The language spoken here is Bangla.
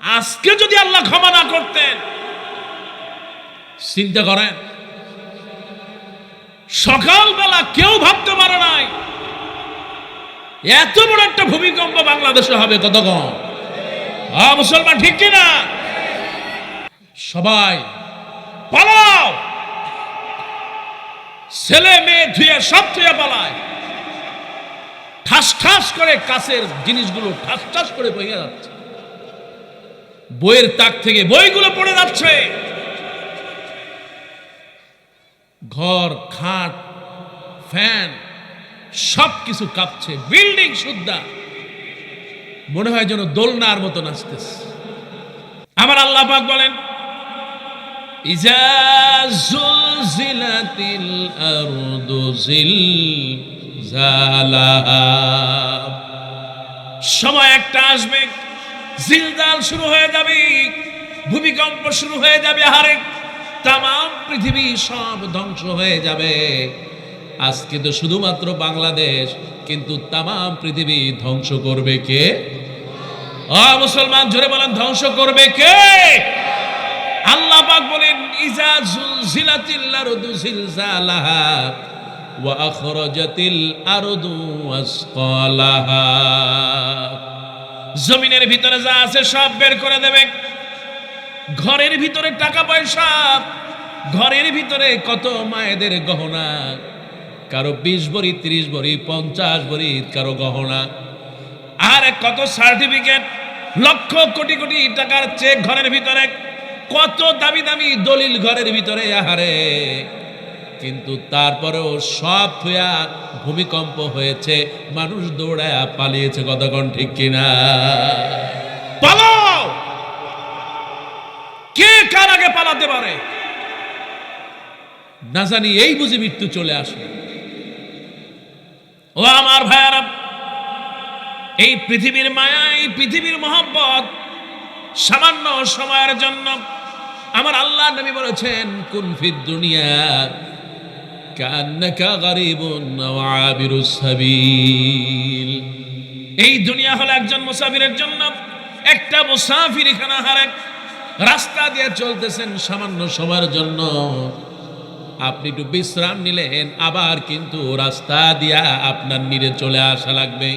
আজকে যদি আল্লাহ ক্ষমা না করতেন, চিন্তা করেন, সকালবেলা কেউ ভাবতে পারে নাই, এত বড় একটা ভূমিকম্প বাংলাদেশে হবে কত কম হ্যাঁ মুসলমান ঠিক কিনা? সবাই, পালাও! ছেলে মেয়ে ধুয়ে সব ধুয়ে পালায়। ঠাস ঠাস করে কাছের জিনিসগুলো ঠাস ঠাস করে বইয়ে যাচ্ছে। বইয়ের তাক থেকে বইগুলো পড়ে যাচ্ছে। ঘর, খাট, ফ্যান সব কিছু কাঁপছে। বিল্ডিং সুদ্ধা। মনে হয় যেন দোলনার মতো নাচতেছে আমার আল্লাহ পাক বলেন সময় একটা আসবে। জিলজাল শুরু হয়ে যাবে, ভূমিকম্প শুরু হয়ে যাবে হারে তাম পৃথিবী সব ধ্বংস হয়ে যাবে। আজকে তো শুধুমাত্র বাংলাদেশ, কিন্তু তাম পৃথিবী ধ্বংস করবে কে? মুসলমান, জোরে বলেন, ধ্বংস করবে কে? আল্লাহ বলেন ওয়া জমিনের ভিতরে যা আছে সব বের করে দেবে। ঘরের ভিতরে টাকা পয়সা, ঘরের ভিতরে কত মায়েদের গহনা। কারও বিশ ভরি, ত্রিশ ভরি, পঞ্চাশ ভরি, কারও গহনা। আর কত সার্টিফিকেট, লক্ষ কোটি কোটি টাকার চেক ঘরের ভিতরে। কত দামি দামি দলিল ঘরের ভিতরে, আহারে। কিন্তু তারপরেও সব থুয়া ভূমিকম্প হয়েছে, মানুষ দৌড়ায় পালিয়েছে কতক্ষণ ঠিক কিনা? পালাও! কে কার আগে পালাতে পারে? না জানি, এই বুঝি মৃত্যু চলে ও আমার ভাইয়ারা, এই পৃথিবীর মায়া, এই পৃথিবীর মহব্বত সামান্য সময়ের জন্য আমার আল্লাহ নবী বলেছেন, কুন ফিদ দুনিয়া কান্নাকা গারিবুন আবিরুস সাবিল। এই দুনিয়া হলো একজন মুসাফিরের জন্য, একটা মুসাফির এখানে হারে রাস্তা দিয়ে চলতেছেন সামান্য সময়ের জন্য। আপনি একটু বিশ্রাম নিলেন, আবার কিন্তু রাস্তা দিয়া আপনার নিরে চলে আসা লাগবে।